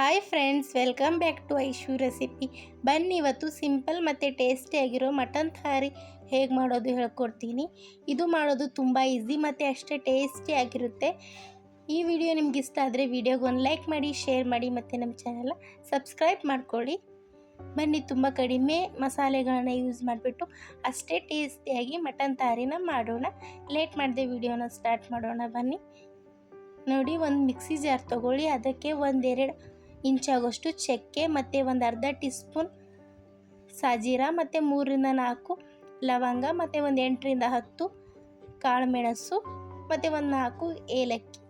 Hi friends welcome back to Aishu recipe ಬನ್ನಿ ಇವತ್ತು simple ಮತ್ತು ಟೇಸ್ಟಿಯಾಗಿರೋ ಮಟನ್ ಥಾರಿ ಹೇಗೆ ಮಾಡೋದು ಹೇಳ್ಕೊಡ್ತೀನಿ. ಇದು ಮಾಡೋದು ತುಂಬ ಈಸಿ ಮತ್ತು ಅಷ್ಟೇ ಟೇಸ್ಟಿಯಾಗಿರುತ್ತೆ ಈ ವಿಡಿಯೋ ನಿಮ್ಗೆ ಇಷ್ಟ ಆದರೆ ವಿಡಿಯೋಗೆ ಒಂದು ಲೈಕ್ ಮಾಡಿ ಶೇರ್ ಮಾಡಿ ಮತ್ತು ನಮ್ಮ ಚಾನೆಲ್ನ ಸಬ್ಸ್ಕ್ರೈಬ್ ಮಾಡ್ಕೊಳ್ಳಿ. ಬನ್ನಿ ತುಂಬ ಕಡಿಮೆ ಮಸಾಲೆಗಳನ್ನ ಯೂಸ್ ಮಾಡಿಬಿಟ್ಟು ಅಷ್ಟೇ ಟೇಸ್ಟಿಯಾಗಿ ಮಟನ್ ತಾರಿನ ಮಾಡೋಣ. ಲೇಟ್ ಮಾಡದೆ ವಿಡಿಯೋನ ಸ್ಟಾರ್ಟ್ ಮಾಡೋಣ ಬನ್ನಿ. ನೋಡಿ ಒಂದು ಮಿಕ್ಸಿ ಜಾರ್ ತೊಗೊಳ್ಳಿ, ಅದಕ್ಕೆ ಒಂದೆರಡು ಇಂಚಾಗೋಷ್ಟು ಚಕ್ಕೆ ಮತ್ತು ಒಂದು ಅರ್ಧ ಟೀ ಸ್ಪೂನ್ ಸಾಜೀರ ಮತ್ತು ಮೂರರಿಂದ ನಾಲ್ಕು ಲವಂಗ ಮತ್ತು ಒಂದು ಎಂಟರಿಂದ ಹತ್ತು ಕಾಳುಮೆಣಸು ಮತ್ತು ಒಂದು ನಾಲ್ಕು ಏಲಕ್ಕಿ.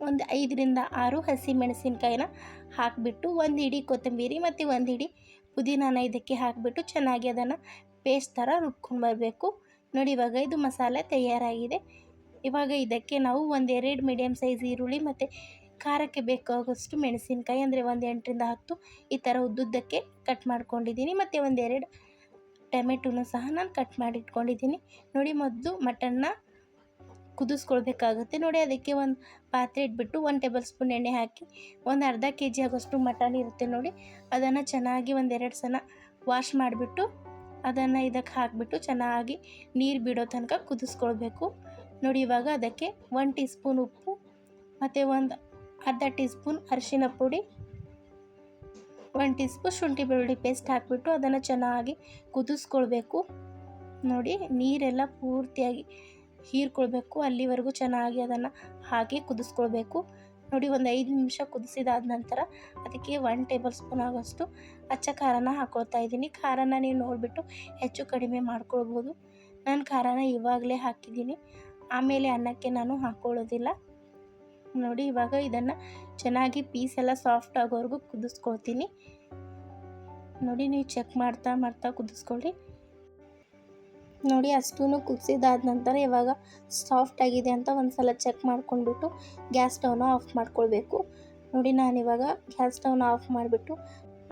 ಒಂದು ಐದರಿಂದ ಆರು ಹಸಿ ಮೆಣಸಿನ್ಕಾಯಿನ ಹಾಕಿಬಿಟ್ಟು ಒಂದು ಹಿಡಿ ಕೊತ್ತಂಬರಿ ಮತ್ತು ಒಂದು ಹಿಡಿ ಪುದೀನಾನ ಇದಕ್ಕೆ ಹಾಕಿಬಿಟ್ಟು ಚೆನ್ನಾಗಿ ಅದನ್ನು ಪೇಸ್ಟ್ ಥರ ರುಬ್ಕೊಂಡು ಬರಬೇಕು. ನೋಡಿ, ಇವಾಗ ಇದು ಮಸಾಲೆ ತಯಾರಾಗಿದೆ. ಇವಾಗ ಇದಕ್ಕೆ ನಾವು ಒಂದೆರಡು ಮೀಡಿಯಮ್ ಸೈಜ್ ಈರುಳ್ಳಿ ಮತ್ತು ಖಾರಕ್ಕೆ ಬೇಕಾಗೋಷ್ಟು ಮೆಣಸಿನ್ಕಾಯಿ, ಅಂದರೆ ಒಂದು ಎಂಟರಿಂದ ಹತ್ತು ಈ ಥರ ಉದ್ದುದ್ದಕ್ಕೆ ಕಟ್ ಮಾಡ್ಕೊಂಡಿದ್ದೀನಿ. ಮತ್ತು ಒಂದೆರಡು ಟೊಮೆಟೊನೂ ಸಹ ನಾನು ಕಟ್ ಮಾಡಿ ಇಟ್ಕೊಂಡಿದ್ದೀನಿ ನೋಡಿ, ಮೊದಲು ಮಟನ್ನ ಕುದಿಸ್ಕೊಳ್ಬೇಕಾಗುತ್ತೆ. ನೋಡಿ, ಅದಕ್ಕೆ ಒಂದು ಪಾತ್ರೆ ಇಟ್ಬಿಟ್ಟು ಒಂದು ಟೇಬಲ್ ಸ್ಪೂನ್ ಎಣ್ಣೆ ಹಾಕಿ ಒಂದು ಅರ್ಧ ಕೆ ಜಿ ಆಗೋಷ್ಟು ಮಟನ್ ಇರುತ್ತೆ ನೋಡಿ. ಅದನ್ನು ಚೆನ್ನಾಗಿ ಒಂದೆರಡು ಸಲ ವಾಶ್ ಮಾಡಿಬಿಟ್ಟು ಅದನ್ನು ಇದಕ್ಕೆ ಹಾಕಿಬಿಟ್ಟು ಚೆನ್ನಾಗಿ ನೀರು ಬಿಡೋ ತನಕ ಕುದಿಸ್ಕೊಳ್ಬೇಕು. ನೋಡಿ, ಇವಾಗ ಅದಕ್ಕೆ ಒಂದು ಟೀ ಸ್ಪೂನ್ ಉಪ್ಪು, ಮತ್ತು ಒಂದು ಅರ್ಧ ಟೀ ಸ್ಪೂನ್ ಅರಿಶಿನ ಪುಡಿ ಒನ್ ಟೀ ಸ್ಪೂನ್ ಶುಂಠಿ ಬೆಳ್ಳುಳ್ಳಿ ಪೇಸ್ಟ್ ಹಾಕಿಬಿಟ್ಟು ಅದನ್ನು ಚೆನ್ನಾಗಿ ಕುದಿಸ್ಕೊಳ್ಬೇಕು. ನೋಡಿ, ನೀರೆಲ್ಲ ಪೂರ್ತಿಯಾಗಿ ಹೀರ್ಕೊಳ್ಬೇಕು. ಅಲ್ಲಿವರೆಗೂ ಚೆನ್ನಾಗಿ ಅದನ್ನು ಹಾಕಿ ಕುದಿಸ್ಕೊಳ್ಬೇಕು. ನೋಡಿ, ಒಂದು ಐದು ನಿಮಿಷ ಕುದಿಸಿದಾದ ನಂತರ ಅದಕ್ಕೆ ಒನ್ ಟೇಬಲ್ ಸ್ಪೂನ್ ಆಗೋಷ್ಟು ಅಚ್ಚ ಖಾರನ ಹಾಕ್ಕೊಳ್ತಾ ಇದ್ದೀನಿ. ಖಾರನ ನೀವು ನೋಡಿಬಿಟ್ಟು ಹೆಚ್ಚು ಕಡಿಮೆ ಮಾಡ್ಕೊಳ್ಬೋದು. ನಾನು ಖಾರನ ಇವಾಗಲೇ ಹಾಕಿದ್ದೀನಿ. ಆಮೇಲೆ ಅನ್ನಕ್ಕೆ ನಾನು ಹಾಕ್ಕೊಳ್ಳೋದಿಲ್ಲ ನೋಡಿ, ಇವಾಗ ಇದನ್ನು ಚೆನ್ನಾಗಿ ಪೀಸ್ ಎಲ್ಲ ಸಾಫ್ಟ್ ಆಗೋವರೆಗೂ ಕುದಿಸ್ಕೊಳ್ತೀನಿ. ನೋಡಿ, ನೀವು ಚೆಕ್ ಮಾಡ್ತಾ ಮಾಡ್ತಾ ಕುದಿಸ್ಕೊಳ್ಳಿ. ನೋಡಿ ಅಷ್ಟೂ ಕುದಿಸಿದಾದ ನಂತರ ಇವಾಗ ಸಾಫ್ಟ್ ಆಗಿದೆ ಅಂತ ಒಂದು ಸಲ ಚೆಕ್ ಮಾಡ್ಕೊಂಡ್ಬಿಟ್ಟು ಗ್ಯಾಸ್ ಸ್ಟವ್ನ ಆಫ್ ಮಾಡ್ಕೊಳ್ಬೇಕು. ನೋಡಿ, ನಾನು ಇವಾಗ ಗ್ಯಾಸ್ ಸ್ಟವ್ನ ಆಫ್ ಮಾಡಿಬಿಟ್ಟು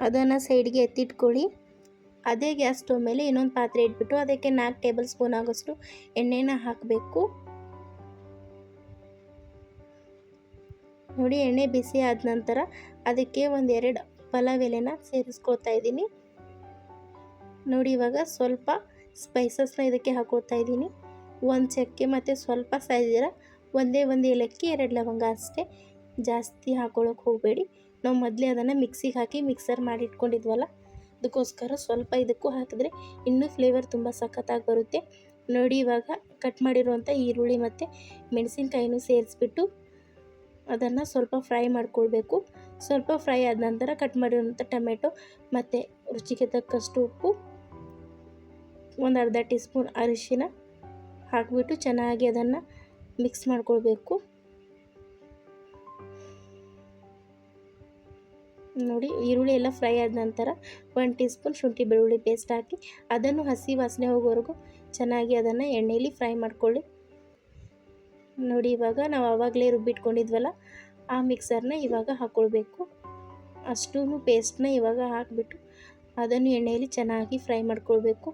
ಅದನ್ನು ಸೈಡ್ಗೆ ಎತ್ತಿಟ್ಕೊಳ್ಳಿ. ಅದೇ ಗ್ಯಾಸ್ ಸ್ಟವ್ ಮೇಲೆ ಇನ್ನೊಂದು ಪಾತ್ರೆ ಇಟ್ಬಿಟ್ಟು ಅದಕ್ಕೆ ನಾಲ್ಕು ಟೇಬಲ್ ಸ್ಪೂನ್ ಆಗೋಷ್ಟು ಎಣ್ಣೆನ ಹಾಕಬೇಕು. ನೋಡಿ ಎಣ್ಣೆ ಬಿಸಿ ಆದ ನಂತರ ಅದಕ್ಕೆ ಒಂದೆರಡು ಎಲೆನ ಸೇರಿಸ್ಕೊಳ್ತಾ ಇದ್ದೀನಿ. ನೋಡಿ ಇವಾಗ ಸ್ವಲ್ಪ ಸ್ಪೈಸಸ್ನ ಇದಕ್ಕೆ ಹಾಕೋತಾ ಇದ್ದೀನಿ. ಒಂದು ಚಕ್ಕೆ ಮತ್ತು ಸ್ವಲ್ಪ ಸೈಜಿರ ಒಂದೇ ಒಂದು ಏಲಕ್ಕಿ, ಎರಡು ಲವಂಗ ಅಷ್ಟೇ. ಜಾಸ್ತಿ ಹಾಕೊಳ್ಳೋಕೆ ಹೋಗಬೇಡಿ. ನಾವು ಮೊದಲೇ ಅದನ್ನು ಮಿಕ್ಸಿಗೆ ಹಾಕಿ ಮಿಕ್ಸರ್ ಮಾಡಿ ಇಟ್ಕೊಂಡಿದ್ವಲ್ಲ ಅದಕ್ಕೋಸ್ಕರ ಸ್ವಲ್ಪ ಇದಕ್ಕೂ ಹಾಕಿದ್ರೆ ಇನ್ನೂ ಫ್ಲೇವರ್ ತುಂಬ ಸಖತ್ತಾಗಿ ಬರುತ್ತೆ. ನೋಡಿ ಇವಾಗ ಕಟ್ ಮಾಡಿರುವಂಥ ಈರುಳ್ಳಿ ಮತ್ತು ಮೆಣಸಿನ್ಕಾಯಿನೂ ಸೇರಿಸ್ಬಿಟ್ಟು ಅದನ್ನು ಸ್ವಲ್ಪ ಫ್ರೈ ಮಾಡ್ಕೊಳ್ಬೇಕು. ಸ್ವಲ್ಪ ಫ್ರೈ ಆದ ನಂತರ ಕಟ್ ಮಾಡಿರುವಂಥ ಟೊಮೆಟೊ ಮತ್ತು ರುಚಿಗೆ ತಕ್ಕಷ್ಟು ಉಪ್ಪು, ಒಂದು ಅರ್ಧ ಟೀ ಸ್ಪೂನ್ ಅರಿಶಿನ ಹಾಕಿಬಿಟ್ಟು ಚೆನ್ನಾಗಿ ಅದನ್ನು ಮಿಕ್ಸ್ ಮಾಡ್ಕೊಳ್ಬೇಕು. ನೋಡಿ, ಈರುಳ್ಳಿ ಎಲ್ಲ ಫ್ರೈ ಆದ ನಂತರ ಒನ್ ಟೀ ಸ್ಪೂನ್ ಶುಂಠಿ ಬೆಳ್ಳುಳ್ಳಿ ಪೇಸ್ಟ್ ಹಾಕಿ ಅದನ್ನು ಹಸಿ ವಾಸನೆ ಹೋಗೋವರೆಗೂ ಚೆನ್ನಾಗಿ ಅದನ್ನು ಎಣ್ಣೆಯಲ್ಲಿ ಫ್ರೈ ಮಾಡ್ಕೊಳ್ಳಿ. ನೋಡಿ, ಇವಾಗ ನಾವು ಆವಾಗಲೇ ರುಬ್ಬಿಟ್ಕೊಂಡಿದ್ವಲ್ಲ, ಆ ಮಿಕ್ಸರ್ನ ಇವಾಗ ಹಾಕ್ಕೊಳ್ಬೇಕು ಅಷ್ಟೂ ಪೇಸ್ಟ್ನ ಇವಾಗ ಹಾಕಿಬಿಟ್ಟು ಅದನ್ನು ಎಣ್ಣೆಯಲ್ಲಿ ಚೆನ್ನಾಗಿ ಫ್ರೈ ಮಾಡ್ಕೊಳ್ಬೇಕು.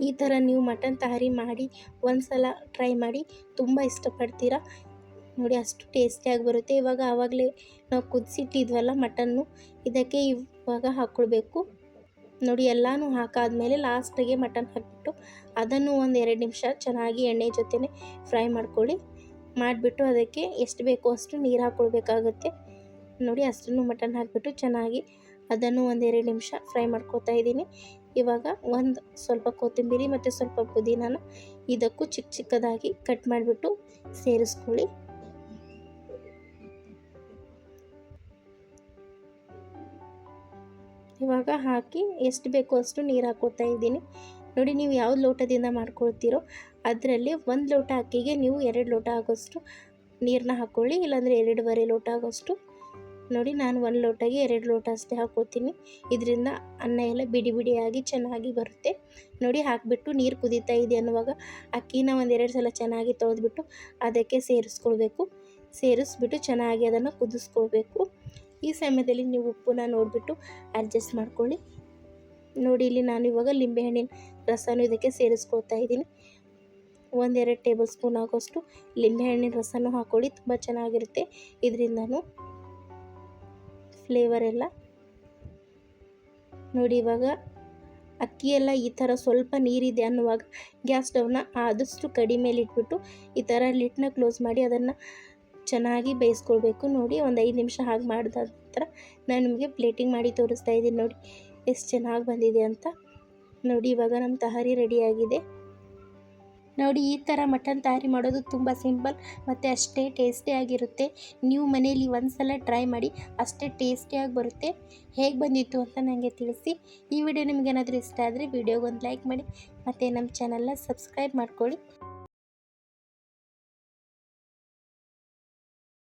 ಈ ಥರ ನೀವು ಮಟನ್ ತಯಾರಿ ಮಾಡಿ, ಒಂದು ಸಲ ಟ್ರೈ ಮಾಡಿ, ತುಂಬ ಇಷ್ಟಪಡ್ತೀರಾ? ನೋಡಿ, ಅಷ್ಟು ಟೇಸ್ಟಿಯಾಗಿ ಬರುತ್ತೆ. ಇವಾಗ ಆವಾಗಲೇ ನಾವು ಕುದಿಸಿಟ್ಟಿದ್ವಲ್ಲ ಮಟನ್ನು, ಇದಕ್ಕೆ ಇವಾಗ ಹಾಕ್ಕೊಳ್ಬೇಕು ನೋಡಿ, ಎಲ್ಲನೂ ಹಾಕಾದ್ಮೇಲೆ ಲಾಸ್ಟಿಗೆ ಮಟನ್ ಹಾಕಿಬಿಟ್ಟು ಅದನ್ನು ಒಂದು ಎರಡು ನಿಮಿಷ ಚೆನ್ನಾಗಿ ಎಣ್ಣೆ ಜೊತೆನೇ ಫ್ರೈ ಮಾಡ್ಕೊಳ್ಳಿ. ಮಾಡಿಬಿಟ್ಟು ಅದಕ್ಕೆ ಎಷ್ಟು ಬೇಕೋ ಅಷ್ಟು ನೀರು ಹಾಕ್ಕೊಳ್ಬೇಕಾಗುತ್ತೆ. ನೋಡಿ, ಅಷ್ಟನ್ನು ಮಟನ್ ಹಾಕಿಬಿಟ್ಟು ಚೆನ್ನಾಗಿ ಅದನ್ನು ಒಂದೆರಡು ನಿಮಿಷ ಫ್ರೈ ಮಾಡ್ಕೋತಾ ಇದ್ದೀನಿ. ಇವಾಗ ಒಂದು ಸ್ವಲ್ಪ ಕೊತ್ತಂಬರಿ ಮತ್ತು ಸ್ವಲ್ಪ ಪುದೀನಾನ ಇದಕ್ಕೂ ಚಿಕ್ಕ ಚಿಕ್ಕದಾಗಿ ಕಟ್ ಮಾಡಿಬಿಟ್ಟು ಸೇರಿಸ್ಕೊಳ್ಳಿ. ಇವಾಗ ಹಾಕಿ ಎಷ್ಟು ಬೇಕೋ ಅಷ್ಟು ನೀರು ಹಾಕೋತಾ ಇದ್ದೀನಿ. ನೋಡಿ, ನೀವು ಯಾವ ಲೋಟದಿಂದ ಮಾಡ್ಕೊಳ್ತೀರೋ ಅದರಲ್ಲಿ ಒಂದು ಲೋಟ ಅಕ್ಕಿಗೆ ನೀವು ಎರಡು ಲೋಟ ಆಗೋಷ್ಟು ನೀರನ್ನ ಹಾಕ್ಕೊಳ್ಳಿ ಇಲ್ಲಾಂದರೆ ಎರಡೂವರೆ ಲೋಟ ಆಗೋಷ್ಟು. ನೋಡಿ, ನಾನು ಒಂದು ಲೋಟಗೆ ಎರಡು ಲೋಟ ಅಷ್ಟೇ ಹಾಕ್ಕೊಳ್ತೀನಿ ಇದರಿಂದ ಅನ್ನ ಎಲ್ಲ ಬಿಡಿ ಬಿಡಿಯಾಗಿ ಚೆನ್ನಾಗಿ ಬರುತ್ತೆ. ನೋಡಿ, ಹಾಕಿಬಿಟ್ಟು ನೀರು ಕುದೀತಾ ಇದೆ ಅನ್ನುವಾಗ ಅಕ್ಕಿನ ಒಂದೆರಡು ಸಲ ಚೆನ್ನಾಗಿ ತೊಳೆದ್ಬಿಟ್ಟು ಅದಕ್ಕೆ ಸೇರಿಸ್ಕೊಳ್ಬೇಕು. ಸೇರಿಸ್ಬಿಟ್ಟು ಚೆನ್ನಾಗಿ ಅದನ್ನು ಕುದಿಸ್ಕೊಳ್ಬೇಕು. ಈ ಸಮಯದಲ್ಲಿ ನೀವು ಉಪ್ಪನ್ನ ನೋಡಿಬಿಟ್ಟು ಅಡ್ಜಸ್ಟ್ ಮಾಡ್ಕೊಳ್ಳಿ. ನೋಡಿ, ಇಲ್ಲಿ ನಾನು ಇವಾಗ ಲಿಂಬೆಹಣ್ಣಿನ ರಸನೂ ಇದಕ್ಕೆ ಸೇರಿಸ್ಕೊಳ್ತಾ ಇದ್ದೀನಿ. ಒಂದೆರಡು ಟೇಬಲ್ ಸ್ಪೂನ್ ಆಗೋಷ್ಟು ಲಿಂಬೆಹಣ್ಣಿನ ರಸನೂ ಹಾಕ್ಕೊಳ್ಳಿ ತುಂಬ ಚೆನ್ನಾಗಿರುತ್ತೆ. ಇದರಿಂದನೂ ಫ್ಲೇವರ್ ಎಲ್ಲ. ನೋಡಿ, ಇವಾಗ ಅಕ್ಕಿ ಎಲ್ಲ ಈ ಥರ ಸ್ವಲ್ಪ ನೀರಿದೆ ಅನ್ನುವಾಗ ಗ್ಯಾಸ್ ಸ್ಟವ್ನ ಆದಷ್ಟು ಕಡಿಮೇಲಿಟ್ಬಿಟ್ಟು ಈ ಥರ ಲಿಟ್ನ ಕ್ಲೋಸ್ ಮಾಡಿ ಅದನ್ನು ಚೆನ್ನಾಗಿ ಬೇಯಿಸ್ಕೊಳ್ಬೇಕು. ನೋಡಿ, ಒಂದು ಐದು ನಿಮಿಷ ಹಾಗೆ ಮಾಡಿದ ನಂತರ ನಾನು ನಿಮಗೆ ಪ್ಲೇಟಿಂಗ್ ಮಾಡಿ ತೋರಿಸ್ತಾ ಇದ್ದೀನಿ ನೋಡಿ, ಎಷ್ಟು ಚೆನ್ನಾಗಿ ಬಂದಿದೆ ಅಂತ. ನೋಡಿ, ಇವಾಗ ನಮ್ಮ ತಹಾರಿ ರೆಡಿಯಾಗಿದೆ. ನೋಡಿ, ಈ ಥರ ಮಟನ್ ತಯಾರಿ ಮಾಡೋದು ತುಂಬ ಸಿಂಪಲ್ ಮತ್ತು ಅಷ್ಟೇ ಟೇಸ್ಟಿಯಾಗಿರುತ್ತೆ ನೀವು ಮನೆಯಲ್ಲಿ ಒಂದು ಸಲ ಟ್ರೈ ಮಾಡಿ, ಅಷ್ಟೇ ಟೇಸ್ಟಿಯಾಗಿ ಬರುತ್ತೆ. ಹೇಗೆ ಬಂದಿತ್ತು ಅಂತ ನನಗೆ ತಿಳಿಸಿ. ಈ ವಿಡಿಯೋ ನಿಮಗೇನಾದರೂ ಇಷ್ಟ ಆದರೆ ವಿಡಿಯೋಗೊಂದು ಲೈಕ್ ಮಾಡಿ, ಮತ್ತು ನಮ್ಮ ಚಾನಲ್ನ ಸಬ್ಸ್ಕ್ರೈಬ್ ಮಾಡ್ಕೊಳ್ಳಿ.